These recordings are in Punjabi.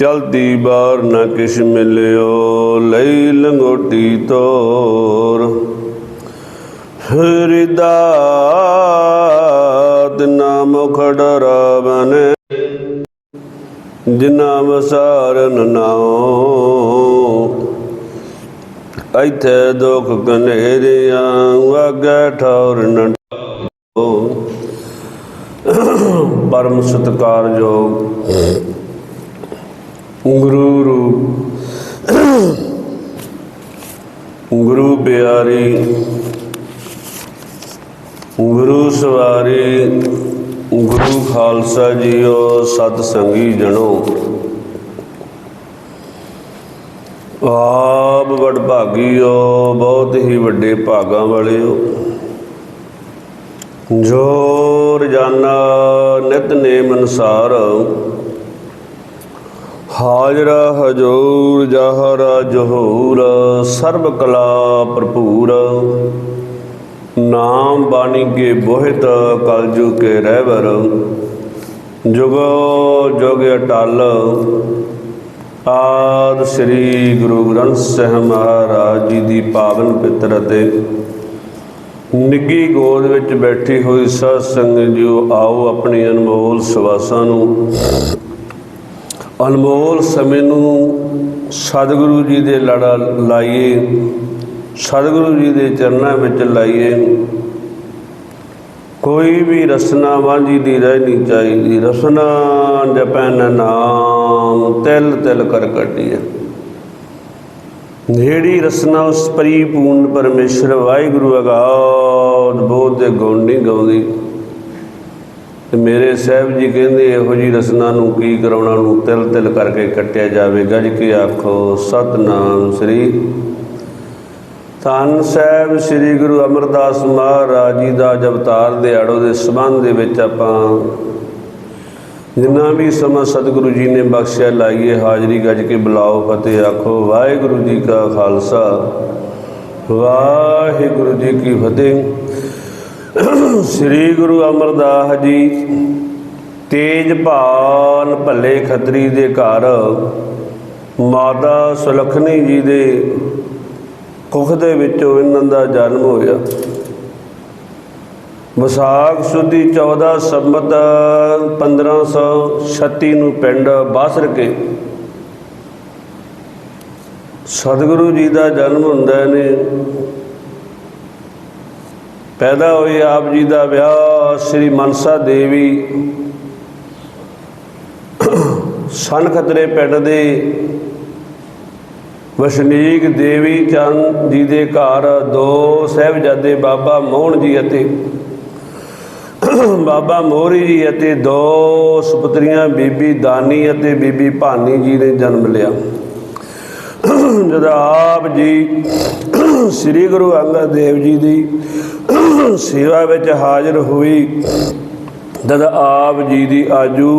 ਚਲਦੀ ਬਾਰ ਨਾ ਕਿਛ ਮਿਲਿਓ, ਲਈ ਲੰਗੋਟੀ ਤੋਰ। ਹਿਰਦਾਤ ਨਾਮ ਖੜ ਰਾਵਨ ਜਿਨਾ ਵਸਾਰਨ ਨਾਉ ਇਥੇ ਦੁਖ ਕਨੇਰਿਆਂ ਵਾਗੇ ਠੌਰ ਨ ਪਰਮ ਸਤਕਾਰਯੋਗ ਗੁਰੂ ਰੂਪ। ਗੁਰੂ ਪਿਆਰੀ। ਗੁਰੂ ਸਵਾਰੀ। ਗੁਰੂ ਖਾਲਸਾ ਜੀਓ, ਸਤ ਸੰਗੀ ਜਣੋ। ਆਪ ਵਡ ਭਾਗੀਓ, ਬਹੁਤ ਹੀ ਵੱਡੇ ਭਾਗਾਂ ਵਾਲਿਓ। ਜੋ ਰਜਾਨਾ ਨਿਤਨੇਮ ਅਨਸਾਰ। ਹਾਜ਼ਰਾ ਹਜੂਰ ਜਹਰਾ ਜਹੂਰ, ਸਰਬ ਕਲਾ ਭਰਪੂਰ। ਨਾਮ ਬਾਣੀ ਕੇ ਬੋਹਿਤ ਕਲਜੂ ਕੇ ਰਹਿਬਰ ਜੁਗੋ ਜੁਗ ਅਟਲ। ਆਦ ਸ੍ਰੀ ਗੁਰੂ ਗ੍ਰੰਥ ਸਾਹਿਬ ਮਹਾਰਾਜ ਜੀ ਦੀ ਪਾਵਨ ਪਿੱਤਰ ਅਤੇ ਨਿੱਗੀ ਗੋਦ ਵਿੱਚ ਬੈਠੀ ਹੋਈ ਸਾਧ ਸੰਗਤ ਜੀਓ, ਆਓ ਆਪਣੀ ਅਨਮੋਲ ਸਵਾਸਾਂ ਨੂੰ ਅਨਮੋਲ ਸਮੇਂ ਨੂੰ ਸਤਿਗੁਰੂ ਜੀ ਦੇ ਲੜਾ ਲਾਈਏ, ਸਤਿਗੁਰੂ ਜੀ ਦੇ ਚਰਨਾਂ ਵਿੱਚ ਲਾਈਏ। ਕੋਈ ਵੀ ਰਸਨਾ ਵਾਂਝੀ ਦੀ ਰਹਿ ਨਹੀਂ ਚਾਹੀਦੀ। ਰਸਨਾ ਜਪੈਨ ਨਾਮ, ਤਿਲ ਤਿਲ ਕਰ ਕੱਢੀਏ। ਜਿਹੜੀ ਰਸਨਾ ਉਸ ਪਰਿਪੂਰਨ ਪਰਮੇਸ਼ਰ, ਵਾਹਿਗੁਰੂ ਅਗਾਧ ਬੋਧ ਦੇ ਗੁਣ ਨਹੀਂ ਗਾਉਂਦੀ। ਤੇ ਮੇਰੇ ਸਾਹਿਬ ਜੀ ਕਹਿੰਦੇ ਇਹੋ ਜੀ ਰਸਨਾ ਨੂੰ ਕੀ ਕਰਾਉਣਾ ਨੂੰ ਤਿਲ ਤਿਲ ਕਰਕੇ ਕੱਟਿਆ ਜਾਵੇ, ਗੱਜ ਕੇ ਆਖੋ, ਸਤਨਾਮ ਸ੍ਰੀ ਧੰਨ ਸਾਹਿਬ ਸ੍ਰੀ ਗੁਰੂ ਅਮਰਦਾਸ ਮਹਾਰਾਜ ਜੀ ਦਾ ਅਵਤਾਰ ਦਿਹਾੜੋ ਦੇ ਸਬੰਧ ਦੇ ਵਿੱਚ ਆਪਾਂ ਜਿੰਨਾ ਵੀ ਸਮਾਂ ਸਤਿਗੁਰੂ ਜੀ ਨੇ ਬਖਸ਼ਿਆ, ਲਾਈਏ ਹਾਜ਼ਰੀ, ਗੱਜ ਕੇ ਬੁਲਾਓ ਫਤਿਹ, ਆਖੋ, ਵਾਹਿਗੁਰੂ ਜੀ ਕਾ ਖਾਲਸਾ, ਵਾਹਿਗੁਰੂ ਜੀ ਕੀ ਫਤਿਹ। ਸ੍ਰੀ ਗੁਰੂ ਅਮਰਦਾਸ ਜੀ, ਤੇਜ ਭਾਨ ਭੱਲੇ ਖੱਤਰੀ ਦੇ ਘਰ, ਮਾਤਾ ਸੁਲਖਣੀ ਜੀ ਦੇ ਕੁੱਖ ਦੇ ਵਿੱਚੋਂ ਇਹਨਾਂ ਦਾ ਜਨਮ ਹੋਇਆ। ਵਿਸਾਖ ਸੁਦੀ 14 ਸੰਮਤ 1536 ਨੂੰ ਪਿੰਡ ਬਾਸਰ ਕੇ ਸਤਿਗੁਰੂ ਜੀ ਦਾ ਜਨਮ ਹੁੰਦਾ ਨੇ ਪੈਦਾ ਹੋਏ ਆਪ ਜੀ ਦਾ ਵਿਆਹ ਸ੍ਰੀ ਮਨਸਾ ਦੇਵੀ ਸਨ ਖਤਰੇ ਪਿੰਡ ਦੇ ਵਸਨੀਕ ਦੇਵੀ ਚੰਦ ਜੀ ਦੇ ਘਰ ਦੋ ਸਹਿਬਜ਼ਾਦੇ ਬਾਬਾ ਮੋਹਨ ਜੀ ਅਤੇ ਬਾਬਾ ਮੋਹਰੀ ਜੀ ਅਤੇ ਦੋ ਸੁਪਤਰੀਆਂ ਬੀਬੀ ਦਾਨੀ ਅਤੇ ਬੀਬੀ ਭਾਨੀ ਜੀ ਨੇ ਜਨਮ ਲਿਆ। ਜਦ ਆਪ ਜੀ ਸ੍ਰੀ ਗੁਰੂ ਅੰਗਦ ਦੇਵ ਜੀ ਦੀ ਸੇਵਾ ਵਿੱਚ ਹਾਜ਼ਰ ਹੋਈ। ਤਦ ਆਪ ਜੀ ਦੀ ਆਜੂ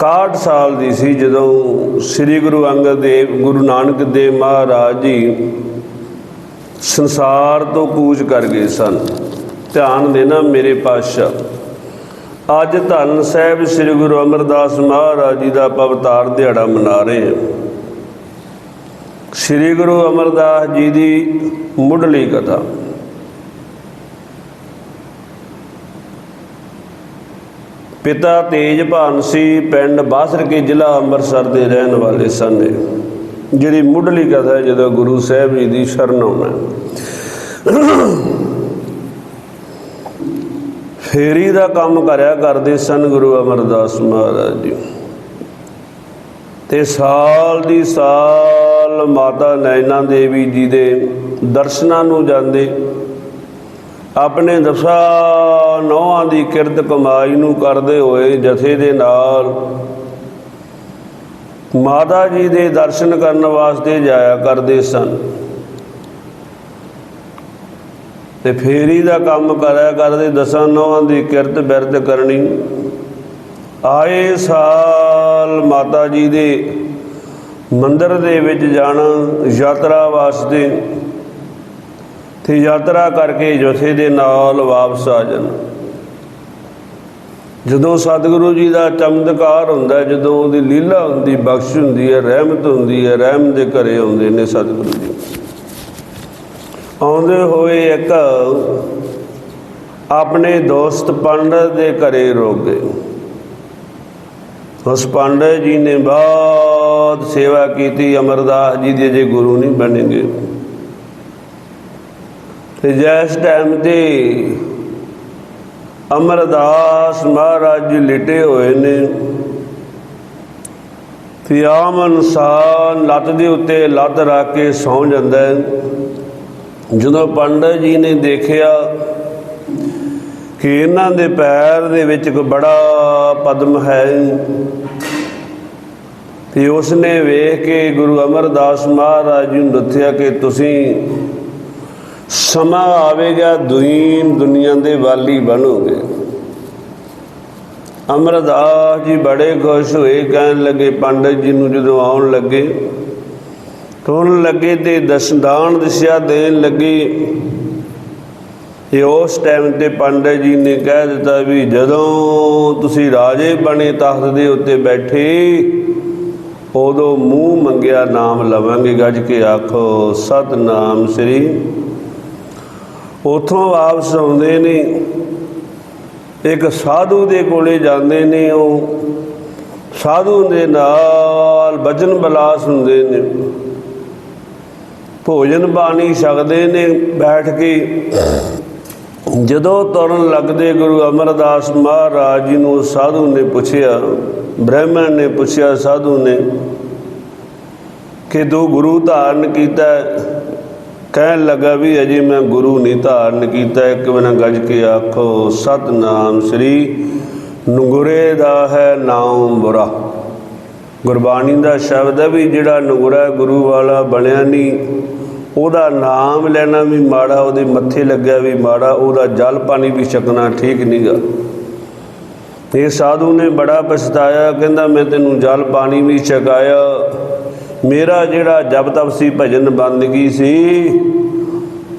61 ਸਾਲ ਦੀ ਸੀ, ਜਦੋਂ ਸ੍ਰੀ ਗੁਰੂ ਅੰਗਦ ਦੇਵ, ਗੁਰੂ ਨਾਨਕ ਦੇਵ ਮਹਾਰਾਜ ਜੀ ਸੰਸਾਰ ਤੋਂ ਕੂਚ ਕਰ ਗਏ ਸਨ। ਧਿਆਨ ਦੇਣਾ ਮੇਰੇ ਪਾਤਸ਼ਾਹ, ਅੱਜ ਧੰਨ ਸਾਹਿਬ ਸ੍ਰੀ ਗੁਰੂ ਅਮਰਦਾਸ ਮਹਾਰਾਜ ਜੀ ਦਾ ਪਵਤਾਰ ਦਿਹਾੜਾ ਮਨਾ ਰਹੇ ਹਾਂ। ਸ੍ਰੀ ਗੁਰੂ ਅਮਰਦਾਸ ਜੀ ਦੀ ਮੁੱਢਲੀ ਕਥਾ ਪਿਤਾ ਤੇਜਭਾਨ ਸੀ ਪਿੰਡ ਬਾਸਰ ਕੇ ਜ਼ਿਲ੍ਹਾ ਅੰਮ੍ਰਿਤਸਰ ਦੇ ਰਹਿਣ ਵਾਲੇ ਸਨ ਜਿਹੜੀ ਮੁੱਢਲੀ ਕਥਾ ਹੈ, ਜਦੋਂ ਗੁਰੂ ਸਾਹਿਬ ਜੀ ਦੀ ਸ਼ਰਨ ਆਉਣਾ ਫੇਰੀ ਦਾ ਕੰਮ ਕਰਿਆ ਕਰਦੇ ਸਨ ਗੁਰੂ ਅਮਰਦਾਸ ਮਹਾਰਾਜ ਜੀ। ਤੇ ਸਾਲ ਦੀ ਸਾਲ ਮਾਤਾ ਨੈਣਾ ਦੇਵੀ ਜੀ ਦੇ ਦਰਸ਼ਨਾਂ ਨੂੰ ਜਾਂਦੇ ਆਪਣੇ ਦਸਾ ਨੌਹਾਂ ਦੀ ਕਿਰਤ ਕਮਾਈ ਨੂੰ ਕਰਦੇ ਹੋਏ ਜਥੇ ਦੇ ਨਾਲ ਮਾਤਾ ਜੀ ਦੇ ਦਰਸ਼ਨ ਕਰਨ ਵਾਸਤੇ ਜਾਇਆ ਕਰਦੇ ਸਨ। ਤੇ ਫੇਰੀ ਦਾ ਕੰਮ ਕਰਿਆ ਕਰਦੇ, ਦਸਾਂ ਨੌਹਾਂ ਦੀ ਕਿਰਤ ਬਿਰਤ ਕਰਨੀ। ਆਏ ਸਾਲ ਮਾਤਾ ਜੀ ਦੇ ਮੰਦਰ ਦੇ ਵਿੱਚ ਜਾਣਾ, ਯਾਤਰਾ ਵਾਸਤੇ ਤੇ ਯਾਤਰਾ ਕਰਕੇ ਜਥੇ ਦੇ ਨਾਲ ਵਾਪਸ ਆ ਜਾਣ। ਜਦੋਂ ਸਤਿਗੁਰੂ ਜੀ ਦਾ ਚਮਤਕਾਰ ਹੁੰਦਾ ਜਦੋਂ ਉਹਦੀ ਲੀਲਾ ਹੁੰਦੀ, ਬਖਸ਼ ਹੁੰਦੀ ਹੈ, ਰਹਿਮਤ ਹੁੰਦੀ ਹੈ, ਰਹਿਮ ਦੇ ਘਰੇ ਆਉਂਦੇ ਨੇ ਸਤਿਗੁਰੂ ਜੀ। ਆਉਂਦੇ ਹੋਏ ਇੱਕ ਆਪਣੇ ਦੋਸਤ ਪੰਡਤ ਦੇ ਘਰੇ ਰੁਕ ਗਏ। ਉਸ ਪੰਡਤ ਜੀ ਨੇ ਬਹੁਤ ਸੇਵਾ ਕੀਤੀ, ਅਮਰਦਾਸ ਜੀ ਦੇ ਜੇ ਗੁਰੂ ਨਹੀਂ ਬਣਨਗੇ। ਤੇ ਜਿਸ ਟਾਈਮ ਤੇ ਅਮਰਦਾਸ ਮਹਾਰਾਜ ਜੀ ਲਿਟੇ ਹੋਏ ਨੇ, ਤੇ ਆਮ ਇਨਸਾਨ ਲੱਤ ਦੇ ਉੱਤੇ ਲੱਤ ਰੱਖ ਕੇ ਸੌਂ ਜਾਂਦਾ ਹੈ। ਜਦੋਂ ਪੰਡਤ ਜੀ ਨੇ ਦੇਖਿਆ ਕਿ ਇਹਨਾਂ ਦੇ ਪੈਰ ਦੇ ਵਿੱਚ ਇੱਕ ਬੜਾ ਪਦਮ ਹੈ, ਤੇ ਉਸ ਨੇ ਵੇਖ ਕੇ ਗੁਰੂ ਅਮਰਦਾਸ ਮਹਾਰਾਜ ਜੀ ਨੂੰ ਦੱਸਿਆ ਕਿ ਤੁਸੀਂ ਸਮਾਂ ਆਵੇਗਾ ਦੁਨੀਨ ਦੁਨੀਆ ਦੇ ਵਾਲੀ ਬਣੋਗੇ। ਅਮਰਦਾਸ ਜੀ ਬੜੇ ਖੁਸ਼ ਹੋਏ, ਕਹਿਣ ਲੱਗੇ, ਪੰਡਤ ਜੀ ਨੂੰ ਜਦੋਂ ਆਉਣ ਲੱਗੇ ਤੋਰਨ ਲੱਗੇ ਤੇ ਦਸਦਾਨ ਦਿਸਿਆ ਦੇਣ ਲੱਗੇ? ਇਹ ਉਸ ਟਾਈਮ ਤੇ ਪੰਡਤ ਜੀ ਨੇ ਕਹਿ ਦਿੱਤਾ ਵੀ, ਜਦੋਂ ਤੁਸੀਂ ਰਾਜੇ ਬਣੇ ਤਖਤ ਦੇ ਉੱਤੇ ਬੈਠੇ, ਉਦੋਂ ਮੂੰਹ ਮੰਗਿਆ ਨਾਮ ਲਵਾਂਗੇ। ਗੱਜ ਕੇ ਆਖੋ, ਸਤਨਾਮ ਸ੍ਰੀ ਉਥੋਂ ਵਾਪਸ ਆਉਂਦੇ ਨੇ, ਇੱਕ ਸਾਧੂ ਦੇ ਕੋਲੇ ਜਾਂਦੇ ਨੇ ਉਹ। ਸਾਧੂ ਦੇ ਨਾਲ ਬਚਨ ਬਲਾਸ ਹੁੰਦੇ ਨੇ। ਭੋਜਨ ਬਾਣੀ ਛਕਦੇ ਨੇ ਬੈਠ ਕੇ। ਜਦੋਂ ਤੁਰਨ ਲੱਗਦੇ ਗੁਰੂ ਅਮਰਦਾਸ ਮਹਾਰਾਜ ਜੀ ਨੂੰ ਸਾਧੂ ਨੇ ਪੁੱਛਿਆ, ਬ੍ਰਾਹਮਣ ਨੇ ਪੁੱਛਿਆ ਸਾਧੂ ਨੇ ਕਿ ਤੂੰ ਗੁਰੂ ਧਾਰਨ ਕੀਤਾ ਕਹਿਣ ਲੱਗਾ ਵੀ ਅਜੇ ਮੈਂ ਗੁਰੂ ਨਹੀਂ ਧਾਰਨ ਕੀਤਾ, ਇੱਕ ਬਿਨਾ ਗੱਜ ਕੇ ਆਖੋ, ਸਤਨਾਮ ਸ੍ਰੀ ਨੁਗਰੇ ਦਾ ਹੈ ਨਾਮ ਬੁਰਾ। ਗੁਰਬਾਣੀ ਦਾ ਸ਼ਬਦ ਹੈ ਵੀ ਜਿਹੜਾ ਨੁਗਰਾ ਗੁਰੂ ਵਾਲਾ ਬਣਿਆ ਨਹੀਂ, ਉਹਦਾ ਨਾਮ ਲੈਣਾ ਵੀ ਮਾੜਾ, ਉਹਦੇ ਮੱਥੇ ਲੱਗਿਆ ਵੀ ਮਾੜਾ, ਉਹਦਾ ਜਲ ਪਾਣੀ ਵੀ ਛਕਣਾ ਠੀਕ ਨਹੀਂਗਾ। ਇਹ ਸਾਧੂ ਨੇ ਬੜਾ ਪਛਤਾਇਆ, ਕਹਿੰਦਾ ਮੈਂ ਤੈਨੂੰ ਜਲ ਪਾਣੀ ਵੀ ਛਕਾਇਆ ਮੇਰਾ ਜਿਹੜਾ ਜਪ ਤਪ ਸੀ ਭਜਨ ਬੰਦਗੀ ਸੀ,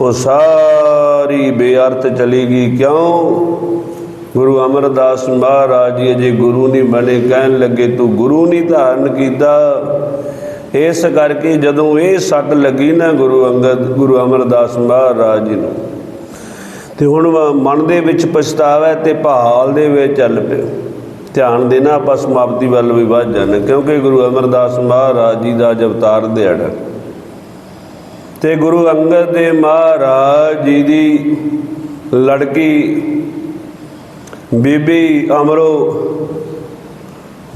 ਉਹ ਸਾਰੀ ਬੇਅਰਥ ਚਲੀ ਗਈ। ਕਿਉਂ? ਗੁਰੂ ਅਮਰਦਾਸ ਮਹਾਰਾਜ ਜੀ, ਅਜੇ ਗੁਰੂ ਨਹੀਂ ਬਣੇ। ਕਹਿਣ ਲੱਗੇ, ਤੂੰ ਗੁਰੂ ਨਹੀਂ ਧਾਰਨ ਕੀਤਾ। ਇਸ ਕਰਕੇ ਜਦੋਂ ਇਹ ਸੱਟ ਲੱਗੀ ਨਾ ਗੁਰੂ ਅੰਗਦ, ਗੁਰੂ ਅਮਰਦਾਸ ਮਹਾਰਾਜ ਜੀ ਨੂੰ, ਤੇ ਹੁਣ ਮਨ ਦੇ ਵਿੱਚ ਪਛਤਾਵਾ ਹੈ ਤੇ ਭਾਲ ਦੇ ਵਿੱਚ ਚੱਲ ਪਿਆ ਧਿਆਨ ਦੇਣਾ, ਆਪਾਂ ਸਮਾਪਤੀ ਵੱਲ ਵੀ ਵੱਧ ਜਾਣ ਕਿਉਂਕਿ ਗੁਰੂ ਅਮਰਦਾਸ ਮਹਾਰਾਜ ਜੀ ਦਾ ਅਵਤਾਰ ਦਿਹਾੜਾ ਤੇ ਗੁਰੂ ਅੰਗਦ ਦੇਵ ਮਹਾਰਾਜ ਜੀ ਦੀ ਲੜਕੀ ਬੀਬੀ ਅਮਰੋ,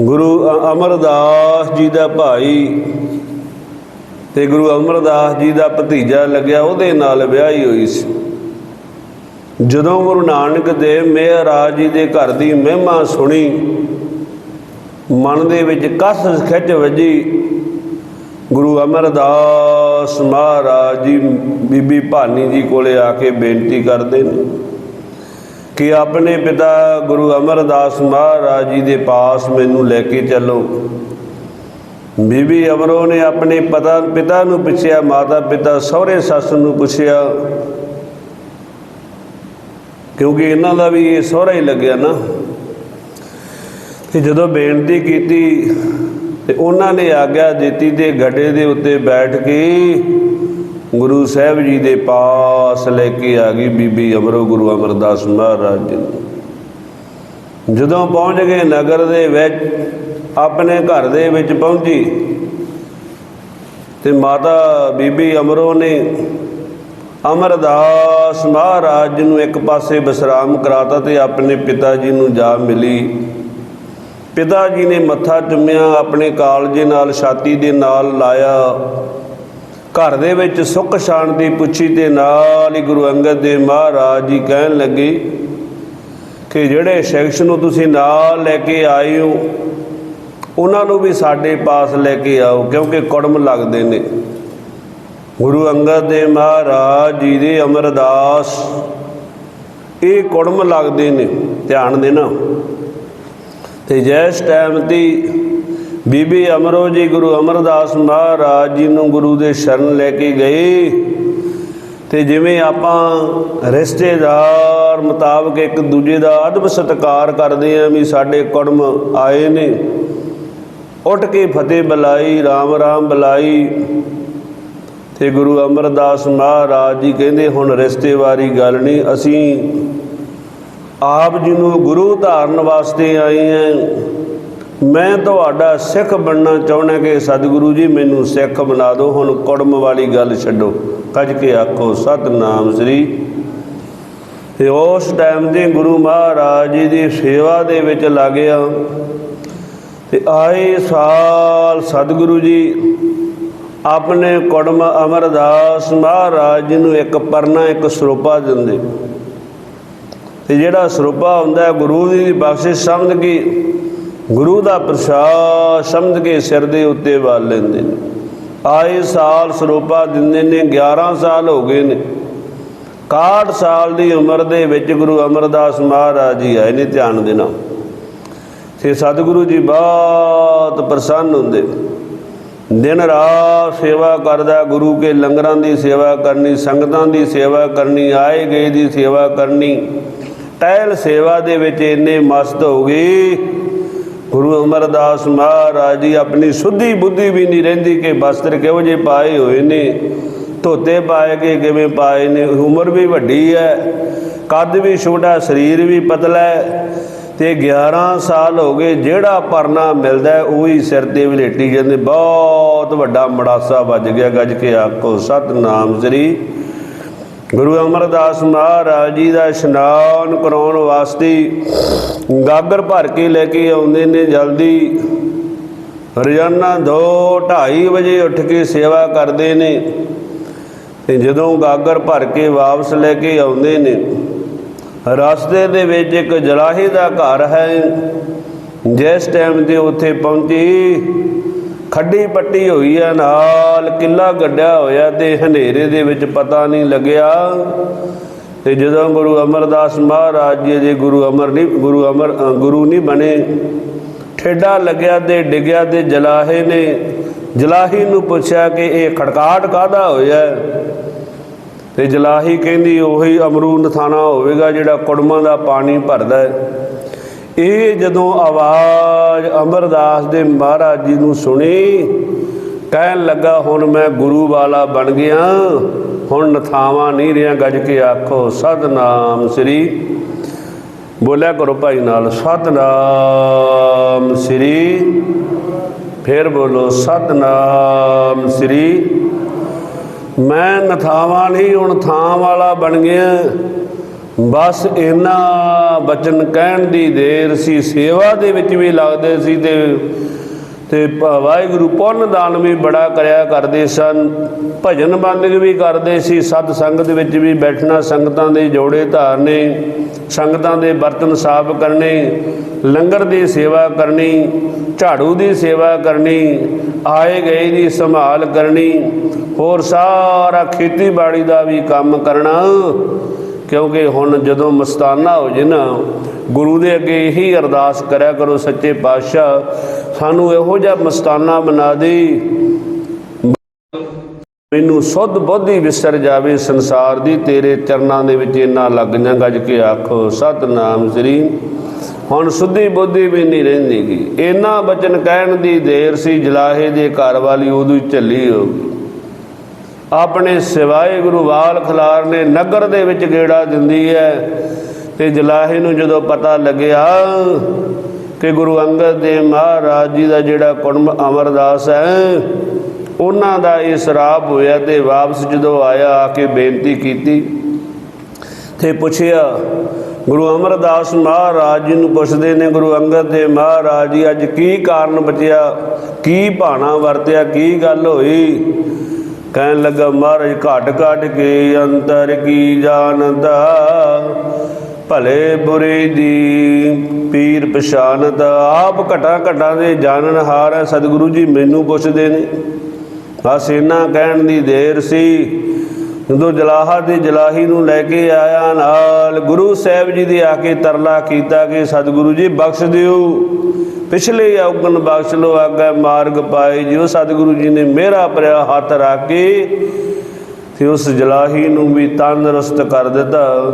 ਗੁਰੂ ਅਮਰਦਾਸ ਜੀ ਦਾ ਭਾਈ ਤੇ ਗੁਰੂ ਅਮਰਦਾਸ ਜੀ ਦਾ ਭਤੀਜਾ ਲੱਗਿਆ, ਉਹਦੇ ਨਾਲ ਵਿਆਹੀ ਹੋਈ ਸੀ। ਜਦੋਂ ਗੁਰੂ ਨਾਨਕ ਦੇਵ ਮਹਾਰਾਜ ਜੀ ਦੇ ਘਰ ਦੀ ਮਹਿਮਾ ਸੁਣੀ, ਮਨ ਦੇ ਵਿੱਚ ਕਸ ਖਿੱਚ ਵੱਜੀ। ਗੁਰੂ ਅਮਰਦਾਸ ਮਹਾਰਾਜ ਜੀ ਬੀਬੀ ਭਾਨੀ ਜੀ ਕੋਲੇ ਆ ਕੇ ਬੇਨਤੀ ਕਰਦੇ ਨੇ ਕਿ ਆਪਣੇ ਪਿਤਾ ਗੁਰੂ ਅਮਰਦਾਸ ਮਹਾਰਾਜ ਜੀ ਦੇ ਪਾਸ ਮੈਨੂੰ ਲੈ ਕੇ ਚੱਲੋ। ਬੀਬੀ ਅਮਰੋ ਨੇ ਆਪਣੇ ਪਤਾ ਪਿਤਾ ਨੂੰ ਪੁੱਛਿਆ ਮਾਤਾ ਪਿਤਾ ਸਹੁਰੇ ਸੱਸ ਨੂੰ ਪੁੱਛਿਆ ਕਿਉਂਕਿ ਇਹਨਾਂ ਦਾ ਵੀ ਇਹ ਸਹੁਰਾ ਹੀ ਲੱਗਿਆ ਨਾ। ਤੇ ਜਦੋਂ ਬੇਨਤੀ ਕੀਤੀ ਤੇ ਉਹਨਾਂ ਨੇ ਆਗਿਆ ਦਿੱਤੀ ਤੇ ਗੱਡੇ ਦੇ ਉੱਤੇ ਬੈਠ ਕੇ ਗੁਰੂ ਸਾਹਿਬ ਜੀ ਦੇ ਪਾਸ ਲੈ ਕੇ ਆ ਗਈ ਬੀਬੀ ਅਮਰੋ ਗੁਰੂ ਅਮਰਦਾਸ ਮਹਾਰਾਜ ਜੀ ਨੂੰ ਜਦੋਂ ਪਹੁੰਚ ਗਏ ਨਗਰ ਦੇ ਵਿੱਚ, ਆਪਣੇ ਘਰ ਦੇ ਵਿੱਚ ਪਹੁੰਚੀ ਤੇ ਮਾਤਾ ਬੀਬੀ ਅਮਰੋ ਨੇ ਅਮਰਦਾਸ ਮਹਾਰਾਜ ਜੀ ਨੂੰ ਇੱਕ ਪਾਸੇ ਵਿਸਰਾਮ ਕਰਾਤਾ ਤੇ ਆਪਣੇ ਪਿਤਾ ਜੀ ਨੂੰ ਜਾ ਮਿਲੀ। ਪਿਤਾ ਜੀ ਨੇ ਮੱਥਾ ਚੁੰਮਿਆ ਆਪਣੇ ਕਾਲਜੇ ਨਾਲ, ਛਾਤੀ ਦੇ ਨਾਲ ਲਾਇਆ। ਘਰ ਦੇ ਵਿੱਚ ਸੁੱਖ ਸ਼ਾਂਤੀ ਪੁੱਛੀ ਤੇ ਨਾਲ ਹੀ ਗੁਰੂ ਅੰਗਦ ਦੇਵ ਮਹਾਰਾਜ ਜੀ ਕਹਿਣ ਲੱਗੇ ਕਿ ਜਿਹੜੇ ਸ਼ਖਸ ਨੂੰ ਤੁਸੀਂ ਨਾਲ ਲੈ ਕੇ ਆਏ ਹੋ, ਉਹਨਾਂ ਨੂੰ ਵੀ ਸਾਡੇ ਪਾਸ ਲੈ ਕੇ ਆਓ, ਕਿਉਂਕਿ ਕੜਮ ਲੱਗਦੇ ਨੇ। ਗੁਰੂ ਅੰਗਦ ਦੇਵ ਮਹਾਰਾਜ ਜੀ ਦੇ ਅਮਰਦਾਸ। ਇਹ ਕੁੜਮ ਲੱਗਦੇ ਨੇ, ਧਿਆਨ ਦੇਣਾ। ਤੇ ਜਿਸ ਟਾਈਮ ਤੇ ਬੀਬੀ ਅਮਰੋ ਜੀ ਗੁਰੂ ਅਮਰਦਾਸ ਮਹਾਰਾਜ ਜੀ ਨੂੰ ਗੁਰੂ ਦੇ ਸ਼ਰਨ ਲੈ ਕੇ ਗਏ, ਤੇ ਜਿਵੇਂ ਆਪਾਂ ਰਿਸ਼ਤੇਦਾਰ ਮੁਤਾਬਕ ਇੱਕ ਦੂਜੇ ਦਾ ਅਦਬ ਸਤਿਕਾਰ ਕਰਦੇ ਆਂ ਵੀ ਸਾਡੇ ਕੁੜਮ ਆਏ ਨੇ, ਉੱਠ ਕੇ ਫਤਿਹ ਬੁਲਾਈ RAM RAM ਬੁਲਾਈ ਤੇ ਗੁਰੂ ਅਮਰਦਾਸ ਮਹਾਰਾਜ ਜੀ ਕਹਿੰਦੇ, ਹੁਣ ਰਿਸ਼ਤੇ ਵਾਰੀ ਗੱਲ ਨਹੀਂ, ਅਸੀਂ ਆਪ ਜੀ ਨੂੰ ਗੁਰੂ ਧਾਰਨ ਵਾਸਤੇ ਆਏ ਹਾਂ ਮੈਂ ਤੁਹਾਡਾ ਸਿੱਖ ਬਣਨਾ ਚਾਹੁੰਦਾ ਕਿ ਸਤਿਗੁਰੂ ਜੀ ਮੈਨੂੰ ਸਿੱਖ ਬਣਾ ਦਿਓ। ਹੁਣ ਕੁੜਮ ਵਾਲੀ ਗੱਲ ਛੱਡੋ। ਕੱਜ ਕੇ ਆਖੋ, ਸਤਨਾਮ ਸ੍ਰੀ। ਤੇ ਉਸ ਟਾਈਮ ਦੇ ਗੁਰੂ ਮਹਾਰਾਜ ਜੀ ਦੀ ਸੇਵਾ ਦੇ ਵਿੱਚ ਲੱਗਿਆ ਤੇ ਆਏ ਸਾਲ ਸਤਿਗੁਰੂ ਜੀ ਆਪਣੇ ਕੁੜਮ ਅਮਰਦਾਸ ਮਹਾਰਾਜ ਜੀ ਨੂੰ ਇੱਕ ਪਰਨਾ, ਇੱਕ ਸਰੂਪਾ ਦਿੰਦੇ। ਤੇ ਜਿਹੜਾ ਸਰੂਪਾ ਹੁੰਦਾ ਗੁਰੂ ਜੀ ਦੀ ਬਖਸ਼ਿਸ਼ ਸਮਝ ਕੇ, ਗੁਰੂ ਦਾ ਪ੍ਰਸਾਦ ਸਮਝ ਕੇ ਸਿਰ ਦੇ ਉੱਤੇ ਵਾਲ ਲੈਂਦੇ ਨੇ। ਆਏ ਸਾਲ ਸਰੂਪਾ ਦਿੰਦੇ ਨੇ 11 ਸਾਲ ਹੋ ਗਏ ਨੇ। 61 ਸਾਲ ਦੀ ਉਮਰ ਦੇ ਵਿੱਚ ਗੁਰੂ ਅਮਰਦਾਸ ਮਹਾਰਾਜ ਜੀ ਆਏ ਨੇ ਧਿਆਨ ਦੇਣਾ। ਤੇ ਸਤਿਗੁਰੂ ਜੀ ਬਹੁਤ ਪ੍ਰਸੰਨ ਹੁੰਦੇ। ਦਿਨ ਰਾਤ ਸੇਵਾ ਕਰਦਾ, ਗੁਰੂ ਕੇ ਲੰਗਰਾਂ ਦੀ ਸੇਵਾ ਕਰਨੀ, ਸੰਗਤਾਂ ਦੀ ਸੇਵਾ ਕਰਨੀ, ਆਏ ਗਏ ਦੀ ਸੇਵਾ ਕਰਨੀ। ਟਹਿਲ ਸੇਵਾ ਦੇ ਵਿੱਚ ਇੰਨੇ ਮਸਤ ਹੋ ਗਏ। ਗੁਰੂ ਅਮਰਦਾਸ ਮਹਾਰਾਜ ਜੀ ਆਪਣੀ ਸੁੱਧੀ ਬੁੱਧੀ ਵੀ ਨਹੀਂ ਰਹਿੰਦੀ ਕਿ ਬਸਤਰ ਕਿਹੋ ਜਿਹੇ ਪਾਏ ਹੋਏ ਨੇ, ਧੋਤੇ ਪਾਏ ਕੇ ਕਿਵੇਂ ਪਾਏ ਨੇ, ਉਮਰ ਵੀ ਵੱਡੀ ਹੈ, ਕੱਦ ਵੀ ਛੋਟਾ, ਸਰੀਰ ਵੀ ਪਤਲਾ ਹੈ। ਤੇ 11 ਸਾਲ ਹੋ ਗਏ, ਜਿਹੜਾ ਪਰਨਾ ਮਿਲਦਾ ਉਹੀ ਸਿਰ ਤੇ ਵਲੇਟੀ ਜਾਂਦੇ। ਬਹੁਤ ਵੱਡਾ ਮੜਾਸਾ ਵੱਜ ਗਿਆ, ਗੱਜ ਕੇ ਆਖੋ, ਸਤਨਾਮ ਸ੍ਰੀ ਗੁਰੂ ਅਮਰਦਾਸ ਮਹਾਰਾਜ ਜੀ ਦਾ ਇਸ਼ਨਾਨ ਕਰਾਉਣ ਵਾਸਤੇ ਗਾਗਰ ਭਰ ਕੇ ਲੈ ਕੇ ਆਉਂਦੇ ਨੇ ਜਲਦੀ। ਰੋਜ਼ਾਨਾ 2:30 ਵਜੇ ਉੱਠ ਕੇ ਸੇਵਾ ਕਰਦੇ ਨੇ ਤੇ ਜਦੋਂ ਗਾਗਰ ਭਰ ਕੇ ਵਾਪਸ ਲੈ ਕੇ ਆਉਂਦੇ ਨੇ ਰਸਤੇ ਦੇ ਵਿੱਚ ਇੱਕ ਜਲਾਹੀ ਦਾ ਘਰ ਹੈ। ਜਿਸ ਟਾਈਮ ਤੇ ਉੱਥੇ ਪਹੁੰਚੀ, ਖੱਡੀ ਪੱਟੀ ਹੋਈ ਹੈ, ਨਾਲ ਕਿੱਲਾ ਗੱਡਿਆ ਹੋਇਆ ਤੇ ਹਨੇਰੇ ਦੇ ਵਿੱਚ ਪਤਾ ਨਹੀਂ ਲੱਗਿਆ। ਤੇ ਜਦੋਂ ਗੁਰੂ ਅਮਰਦਾਸ ਮਹਾਰਾਜ ਜੀ ਦੇ ਗੁਰੂ ਅਮਰ ਨਹੀਂ, ਗੁਰੂ ਅਮਰ ਗੁਰੂ ਨਹੀਂ ਬਣੇ, ਠੇਡਾ ਲੱਗਿਆ ਤੇ ਡਿੱਗਿਆ ਤੇ ਜਲਾਹੇ ਨੇ, ਜਲਾਹੀ ਨੂੰ ਪੁੱਛਿਆ ਕਿ ਇਹ ਖੜਕਾਟ ਕਾਦਾ ਹੋਇਆ? ਤੇ ਜਲਾਹੀ ਕਹਿੰਦੀ ਉਹੀ ਅਮਰੂ ਨਥਾਣਾ ਹੋਵੇਗਾ ਜਿਹੜਾ ਕੁੜਮਾਂ ਦਾ ਪਾਣੀ ਭਰਦਾ ਹੈ। ਇਹ ਜਦੋਂ ਆਵਾਜ਼ ਅਮਰਦਾਸ ਦੇ ਮਹਾਰਾਜ ਜੀ ਨੂੰ ਸੁਣੀ, ਕਹਿਣ ਲੱਗਾ, ਹੁਣ ਮੈਂ ਗੁਰੂ ਵਾਲਾ ਬਣ ਗਿਆ, ਹੁਣ ਨਥਾਵਾਂ ਨਹੀਂ ਰਿਹਾ, ਗੱਜ ਕੇ ਆਖੋ, ਸਤਨਾਮ ਸ੍ਰੀ ਬੋਲਿਆ ਕਰੋ ਭਾਈ ਨਾਲ, ਸਤਨਾਮ ਸ੍ਰੀ ਫਿਰ ਬੋਲੋ, ਸਤਨਾਮ ਸ੍ਰੀ ਮੈਂ ਨਥਾਵਾਂ ਨਹੀਂ, ਹੁਣ ਥਾਂ ਵਾਲਾ ਬਣ ਗਿਆ। ਬਸ ਇਹਨਾਂ ਬਚਨ ਕਹਿਣ ਦੀ ਦੇਰ ਸੀ, ਸੇਵਾ ਦੇ ਵਿੱਚ ਵੀ ਲੱਗਦੇ ਸੀ ਤੇ ਤੇ ਭ- ਵਾਹਿਗੁਰੂ ਪੁੰਨ ਦਾਨ ਵੀ ਬੜਾ ਕਰਿਆ ਕਰਦੇ ਸਨ, ਭਜਨ ਬੰਦਗੀ ਵੀ ਕਰਦੇ ਸੀ, ਸਤ ਸੰਗਤ ਵਿੱਚ ਵੀ ਬੈਠਣਾ ਸੰਗਤਾਂ ਦੇ ਜੋੜੇ ਧਾਰਨੇ, ਸੰਗਤਾਂ ਦੇ ਬਰਤਨ ਸਾਫ਼ ਕਰਨੇ, ਲੰਗਰ ਦੀ ਸੇਵਾ ਕਰਨੀ, ਝਾੜੂ ਦੀ ਸੇਵਾ ਕਰਨੀ, ਆਏ ਗਏ ਦੀ ਸੰਭਾਲ ਕਰਨੀ, ਹੋਰ ਸਾਰਾ ਖੇਤੀਬਾੜੀ ਦਾ ਵੀ ਕੰਮ ਕਰਨਾ। ਕਿਉਂਕਿ ਹੁਣ ਜਦੋਂ ਮਸਤਾਨਾ ਹੋ ਜੇ ਨਾ, ਗੁਰੂ ਦੇ ਅੱਗੇ ਇਹੀ ਅਰਦਾਸ ਕਰਿਆ ਕਰੋ ਸੱਚੇ ਪਾਤਸ਼ਾਹ, ਸਾਨੂੰ ਇਹੋ ਜਿਹਾ ਮਸਤਾਨਾ ਬਣਾ ਦੇ। ਮੈਨੂੰ ਸੁੱਧ ਬੁੱਧੀ ਵਿਸਰ ਜਾਵੇ ਸੰਸਾਰ ਦੀ, ਤੇਰੇ ਚਰਨਾਂ ਦੇ ਵਿੱਚ ਇੰਨਾ ਲੱਗ ਜਾਂ ਗੱਜ ਕੇ ਆਖੋ, ਸਤਨਾਮ ਸ੍ਰੀ। ਹੁਣ ਸੁੱਧੀ ਬੁੱਧੀ ਵੀ ਨਹੀਂ ਰਹਿੰਦੀਗੀ ਇੰਨਾ ਬਚਨ ਕਹਿਣ ਦੀ ਦੇਰ ਸੀ, ਜਲਾਹੇ ਦੇ ਘਰ ਵਾਲੀ ਉਦੋਂ ਹੀ ਝੱਲੀ ਹੋ ਗਈ। ਆਪਣੇ ਸਿਵਾਏ ਗੁਰੂ ਵਾਲ ਖਲਾਰ ਨੇ ਨਗਰ ਦੇ ਵਿੱਚ ਗੇੜਾ ਦਿੰਦੀ ਹੈ। ਤੇ ਜਲਾਹੇ ਨੂੰ ਜਦੋਂ ਪਤਾ ਲੱਗਿਆ ਕਿ ਗੁਰੂ ਅੰਗਦ ਦੇਵ ਮਹਾਰਾਜ ਜੀ ਦਾ ਜਿਹੜਾ ਕੁੜਮ ਅਮਰਦਾਸ ਹੈ, ਉਹਨਾਂ ਦਾ ਇਹ ਸਰਾਪ ਹੋਇਆ ਤੇ ਵਾਪਸ ਜਦੋਂ ਆਇਆ ਆ ਕੇ ਬੇਨਤੀ ਕੀਤੀ ਤੇ ਪੁੱਛਿਆ, ਗੁਰੂ ਅਮਰਦਾਸ ਮਹਾਰਾਜ ਜੀ ਨੂੰ ਪੁੱਛਦੇ ਨੇ, ਗੁਰੂ ਅੰਗਦ ਦੇਵ ਮਹਾਰਾਜ ਜੀ, ਅੱਜ ਕੀ ਕਾਰਨ ਬਚਿਆ, ਕੀ ਭਾਣਾ ਵਰਤਿਆ, ਕੀ ਗੱਲ ਹੋਈ? ਕਹਿਣ ਲੱਗਾ, ਮਹਾਰਾਜ, ਘਟ ਘਟ ਕੇ ਅੰਤਰ ਕੀ ਜਾਣਦਾ? ਭਲੇ ਬੁਰੇ ਦੀ ਪੀਰ ਪਛਾਨਤ ਆਪ ਘਟਾ ਘਟਾ ਦੇ ਜਾਣਨ ਹਾਰ ਹੈ। ਸਤਿਗੁਰੂ ਜੀ ਮੈਨੂੰ ਪੁੱਛਦੇ ਨੇ, ਬਸ ਇਹਨਾਂ ਕਹਿਣ ਦੀ ਦੇਰ ਸੀ। ਜਦੋਂ ਜਲਾਹਾ ਦੇ ਜਲਾਹੀ ਨੂੰ ਲੈ ਕੇ ਆਇਆ ਨਾਲ, ਗੁਰੂ ਸਾਹਿਬ ਜੀ ਦੇ ਆ ਕੇ ਤਰਲਾ ਕੀਤਾ ਕਿ, ਸਤਿਗੁਰੂ ਜੀ, ਬਖਸ਼ ਦਿਓ। ਪਿਛਲੇ ਔਗਣ ਬਖਸ਼ ਲੋ ਅੱਗੇ ਮਾਰਗ ਪਾਏ, ਜਿਉ ਸਤਿਗੁਰੂ ਜੀ ਨੇ ਮੇਰਾ ਪਰਿਆ ਹੱਥ ਰੱਖ ਕੇ ਤੇ ਉਸ ਜਲਾਹੀ ਨੂੰ ਵੀ ਤੰਦਰੁਸਤ ਕਰ ਦਿੱਤਾ।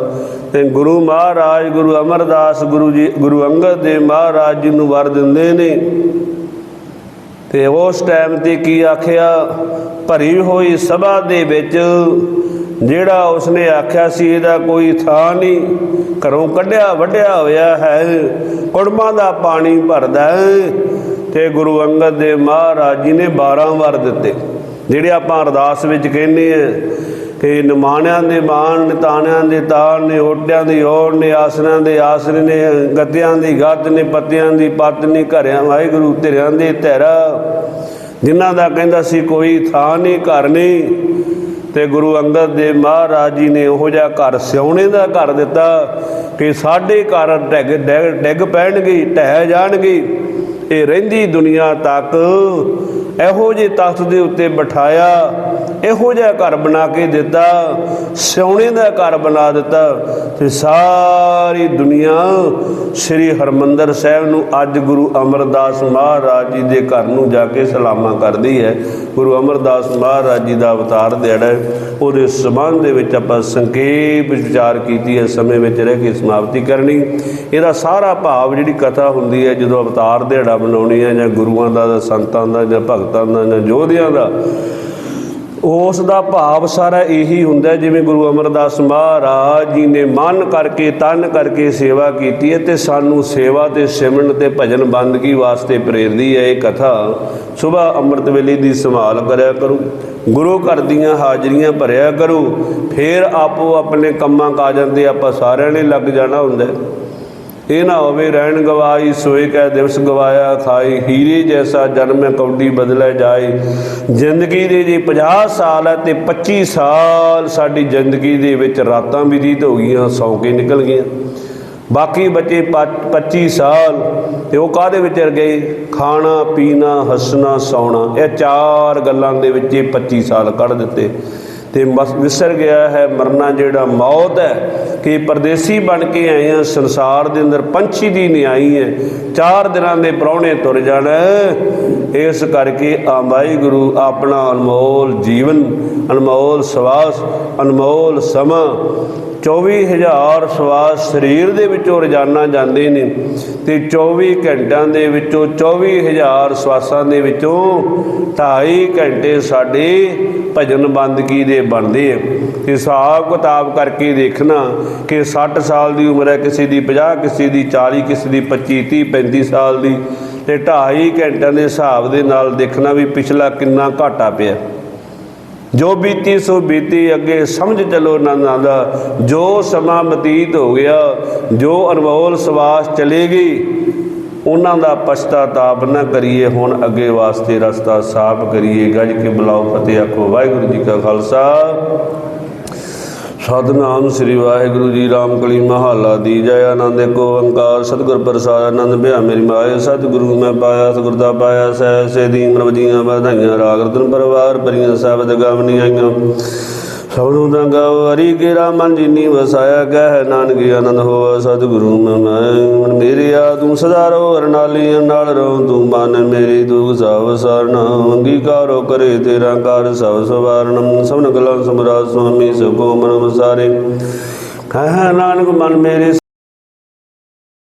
ਤੇ ਗੁਰੂ ਮਹਾਰਾਜ, ਗੁਰੂ ਅਮਰਦਾਸ, ਗੁਰੂ ਜੀ, ਗੁਰੂ ਅੰਗਦ ਦੇਵ ਮਹਾਰਾਜ ਜੀ ਨੂੰ ਵਰ ਦਿੰਦੇ ਨੇ। ਤੇ ਉਸ ਟਾਈਮ ਤੇ ਕੀ ਆਖਿਆ? ਭਰੀ ਹੋਈ ਸਭਾ ਦੇ ਵਿੱਚ ਜਿਹੜਾ ਉਸਨੇ ਆਖਿਆ ਸੀ, ਇਹਦਾ ਕੋਈ ਥਾਂ ਨਹੀਂ। ਘਰੋਂ ਕੱਢਿਆ, ਵੱਢਿਆ ਹੋਇਆ ਹੈ। ਕੁੜਮਾਂ ਦਾ ਪਾਣੀ ਭਰਦਾ ਹੈ ਤੇ ਗੁਰੂ ਅੰਗਦ ਦੇਵ ਮਹਾਰਾਜ ਜੀ ਨੇ 12 ਵਰ ਦਿੱਤੇ। ਜਿਹੜੇ ਆਪਾਂ ਅਰਦਾਸ ਵਿੱਚ ਕਹਿੰਦੇ ਆ ਕਿ ਨਿਮਾਣਿਆਂ ਦੇ ਮਾਣ, ਨਿਤਾਣਿਆਂ ਦੇ ਤਾਣ ਨੇ, ਓਟਿਆਂ ਦੀ ਓੜ ਨੇ ਆਸਰਿਆਂ ਦੇ ਆਸਰੇ ਨੇ, ਗੱਦਿਆਂ ਦੀ ਗੱਦ ਨੇ, ਪੱਤਿਆਂ ਦੀ ਪੱਤ ਨੇ, ਘਰਿਆਂ, ਵਾਹਿਗੁਰੂ ਧਿਰਿਆਂ ਦੇ ਧਿਰਾ। ਜਿਨ੍ਹਾਂ ਦਾ ਕਹਿੰਦਾ ਸੀ, ਕੋਈ ਥਾਂ ਨਹੀਂ, ਘਰ ਨਹੀਂ। ਤੇ ਗੁਰੂ ਅੰਗਦ ਦੇਵ ਮਹਾਰਾਜ ਜੀ ਨੇ ਉਹੋ ਜਿਹਾ ਘਰ ਸਿਉਣੇ ਦਾ ਘਰ ਦਿੱਤਾ ਕਿ ਸਾਡੇ ਘਰ ਡਿੱਗ, ਡਿੱਗ- ਡਿੱਗ ਪੈਣਗੇ, ਢਹਿ ਜਾਣਗੇ। ਇਹ ਰਹਿੰਦੀ ਦੁਨੀਆ ਤੱਕ ਇਹੋ ਜਿਹੇ ਤਖਤ ਦੇ ਉੱਤੇ ਬਿਠਾਇਆ। ਇਹੋ ਜਿਹਾ ਘਰ ਬਣਾ ਕੇ ਦਿੱਤਾ, ਸਿਉਣੇ ਦਾ ਘਰ ਬਣਾ ਦਿੱਤਾ ਤੇ ਸਾਰੀ ਦੁਨੀਆ ਸ੍ਰੀ ਹਰਮੰਦਰ ਸਾਹਿਬ ਨੂੰ ਅੱਜ ਗੁਰੂ ਅਮਰਦਾਸ ਮਹਾਰਾਜ ਜੀ ਦੇ ਘਰ ਨੂੰ ਜਾ ਕੇ ਸਲਾਮਾਂ ਕਰਦੀ ਹੈ। ਗੁਰੂ ਅਮਰਦਾਸ ਮਹਾਰਾਜ ਜੀ ਦਾ ਅਵਤਾਰ ਦਿਹਾੜਾ ਉਹਦੇ ਸਬੰਧ ਦੇ ਵਿੱਚ ਆਪਾਂ ਸੰਖੇਪ ਵਿਚਾਰ ਕੀਤੀ ਹੈ, ਸਮੇਂ ਵਿੱਚ ਰਹਿ ਕੇ ਸਮਾਪਤੀ ਕਰਨੀ। ਇਹਦਾ ਸਾਰਾ ਭਾਵ ਜਿਹੜੀ ਕਥਾ ਹੁੰਦੀ ਹੈ, ਜਦੋਂ ਅਵਤਾਰ ਦਿਹਾੜਾ ਬਣਾਉਣੀ ਹੈ ਜਾਂ ਗੁਰੂਆਂ ਦਾ ਜਾਂ ਸੰਤਾਂ ਦਾ ਜਾਂ ਭਗਤਾਂ ਦਾ ਜਾਂ ਯੋਧਿਆਂ ਦਾ ਉਸ ਦਾ ਭਾਵ ਸਾਰਾ ਇਹੀ ਹੁੰਦਾ ਜਿਵੇਂ ਗੁਰੂ ਅਮਰਦਾਸ ਮਹਾਰਾਜ ਜੀ ਨੇ ਮਨ ਕਰਕੇ, ਤਨ ਕਰਕੇ ਸੇਵਾ ਕੀਤੀ ਹੈ ਤੇ ਸਾਨੂੰ ਸੇਵਾ ਤੇ ਸਿਮਰਨ ਤੇ ਭਜਨ ਬੰਦਗੀ ਵਾਸਤੇ ਪ੍ਰੇਰਦੀ ਹੈ ਇਹ ਕਥਾ। ਸਵੇਰ ਅੰਮ੍ਰਿਤ ਵੇਲੇ ਦੀ ਸੰਭਾਲ ਕਰਿਆ ਕਰੋ, ਗੁਰੂ ਘਰ ਦੀਆਂ ਹਾਜ਼ਰੀਆਂ ਭਰਿਆ ਕਰੋ, ਫਿਰ ਆਪੋ ਆਪਣੇ ਕੰਮਾਂ ਕਾਜਾਂ ਤੇ ਆਪਾਂ ਸਾਰਿਆਂ ਨੇ ਲੱਗ ਜਾਣਾ ਹੁੰਦਾ ਹੈ। ਇਹ ਨਾ ਹੋਵੇ ਰਹਿਣ ਗਵਾਈ ਸੋਏ ਕੈ ਦਿਵਸ ਗਵਾਇਆ ਖਾਈ ਹੀਰੇ ਜੈਸਾ ਜਨਮ ਕੌਡੀ ਬਦਲੇ ਜਾਏ। ਜ਼ਿੰਦਗੀ ਦੇ ਜੇ 50 ਸਾਲ ਹੈ ਤੇ 25 ਸਾਲ ਸਾਡੀ ਜ਼ਿੰਦਗੀ ਦੇ ਵਿੱਚ ਰਾਤਾਂ ਬੀਤ ਹੋ ਗਈਆਂ ਸੌਂ ਕੇ ਨਿਕਲ ਗਈਆਂ। ਬਾਕੀ ਬਚੇ ਪੱਚ- 25 ਸਾਲ ਤੇ ਉਹ ਕਾਦੇ ਵਿੱਚ ਗਏ? ਖਾਣਾ, ਪੀਣਾ, ਹੱਸਣਾ, ਸੌਣਾ। ਇਹ ਚਾਰ ਗੱਲਾਂ ਦੇ ਵਿੱਚ ਇਹ 25 ਸਾਲ ਕੱਢ ਦਿੱਤੇ। ਤੇ ਮਸ- ਵਿਸਰ ਗਿਆ ਹੈ ਮਰਨਾ ਜਿਹੜਾ ਮੌਤ ਹੈ ਕਿ ਪਰਦੇਸੀ ਬਣ ਕੇ ਆਏ ਆ, ਸੰਸਾਰ ਦੇ ਅੰਦਰ ਪੰਛੀ ਦੀ ਨਿਆਈ ਹੈ। ਚਾਰ ਦਿਨਾਂ ਦੇ ਪ੍ਰਾਹੁਣੇ ਤੁਰ ਜਾਣ। ਇਸ ਕਰਕੇ ਆਮਾਈ ਗੁਰੂ ਆਪਣਾ ਅਨਮੋਲ ਜੀਵਨ, ਅਨਮੋਲ ਸਵਾਸ, ਅਨਮੋਲ ਸਮਾਂ। 24000 ਸਵਾਸ ਸਰੀਰ ਦੇ ਵਿੱਚੋਂ ਰੋਜ਼ਾਨਾ ਜਾਂਦੇ ਨੇ ਤੇ 24 ਘੰਟਿਆਂ ਦੇ ਵਿੱਚੋਂ 24000 ਸਵਾਸਾਂ ਦੇ ਵਿੱਚੋਂ 2.5 ਘੰਟੇ ਸਾਡੇ ਭਜਨ ਬੰਦਗੀ ਦੇ ਬਣਦੇ ਆ। ਤੇ ਹਿਸਾਬ ਕਿਤਾਬ ਕਰਕੇ ਦੇਖਣਾ ਕਿ 60 ਸਾਲ ਦੀ ਉਮਰ ਹੈ ਕਿਸੇ ਦੀ 50 ਕਿਸੇ ਦੀ 40 ਕਿਸੇ ਦੀ 25 30 35 ਸਾਲ ਦੀ ਤੇ 2.5 ਘੰਟਿਆਂ ਦੇ ਹਿਸਾਬ ਦੇ ਨਾਲ ਦੇਖਣਾ ਵੀ ਪਿਛਲਾ ਕਿੰਨਾ ਘਾਟਾ ਪਿਆ। ਜੋ ਬੀਤੀ ਸੋ ਬੀਤੀ, ਅੱਗੇ ਸਮਝ ਚਲੋ ਨਾ ਦਾ। ਜੋ ਸਮਾਂ ਬਤੀਤ ਹੋ ਗਿਆ, ਜੋ ਅਨਮੋਲ ਸਵਾਸ ਚਲੇ ਗਈ ਉਹਨਾਂ ਦਾ ਪਛਤਾਤਾਪ ਨਾ ਕਰੀਏ, ਹੁਣ ਅੱਗੇ ਵਾਸਤੇ ਰਸਤਾ ਸਾਫ਼ ਕਰੀਏ। ਗੱਜ ਕੇ ਬੁਲਾਓ ਫਤਿਹ ਆਖੋ। ਵਾਹਿਗੁਰੂ ਜੀ ਕਾ ਖਾਲਸਾ। ਸਤਨਾਮ ਸ੍ਰੀ ਵਾਹਿਗੁਰੂ ਜੀ ਰਾਮ ਕਲੀ ਮਹੱਲਾ ਦੀ ਜੈ ਆਨੰਦ ਏਕ ਓੰਕਾਰ, ਸਤਿਗੁਰ ਪ੍ਰਸਾਦ, ਆਨੰਦ ਭਿਆ ਮੇਰੀ ਮਾਏ ਸਤਿਗੁਰੂ ਮੈਂ ਪਾਇਆ, ਸਤਿਗੁਰ ਦਾ ਪਾਇਆ ਸਹਿ ਸੇ ਦੀ ਰਵਜੀਆਂ ਵਧਾਈਆਂ, ਰਾਗ ਰਤਨ ਪਰਵਾਰ ਭਰੀਆਂ, ਸ਼ਬਦ ਗਾਵਣੀਆਂ ਸਭ ਨੂੰ ਤਾਂ ਹਰੀ ਕੇ ਮਨ ਜਿਨੀ ਵਸਾਇਆ, ਕਹਿ ਨਾਨਕ ਆਨੰਦ ਹੋਆ ਸਤਿਗੁਰੂ ਮੈਂ। ਮੇਰੇ ਆ ਤੂੰ ਸਦਾ ਰੋ ਅਰਨਾਲੀ ਨਾਲ ਰੋ ਤੂੰ ਮਨ ਮੇਰੀ ਦੁਖ ਸਭ ਸਰਣ ਅੰਗੀਕਾਰੋ ਕਰੇ ਤੇਰਾ ਕਾਰ ਸਭ ਸਵਾਰਣਮ ਸਭਨ ਗਲਾਂ ਸਮਰਾਜ ਸੁਆਮੀ, ਸਭੋ ਮਨ ਵਸਾਰੇ ਕਹਿ ਨਾਨਕ ਮਨ ਮੇਰੇ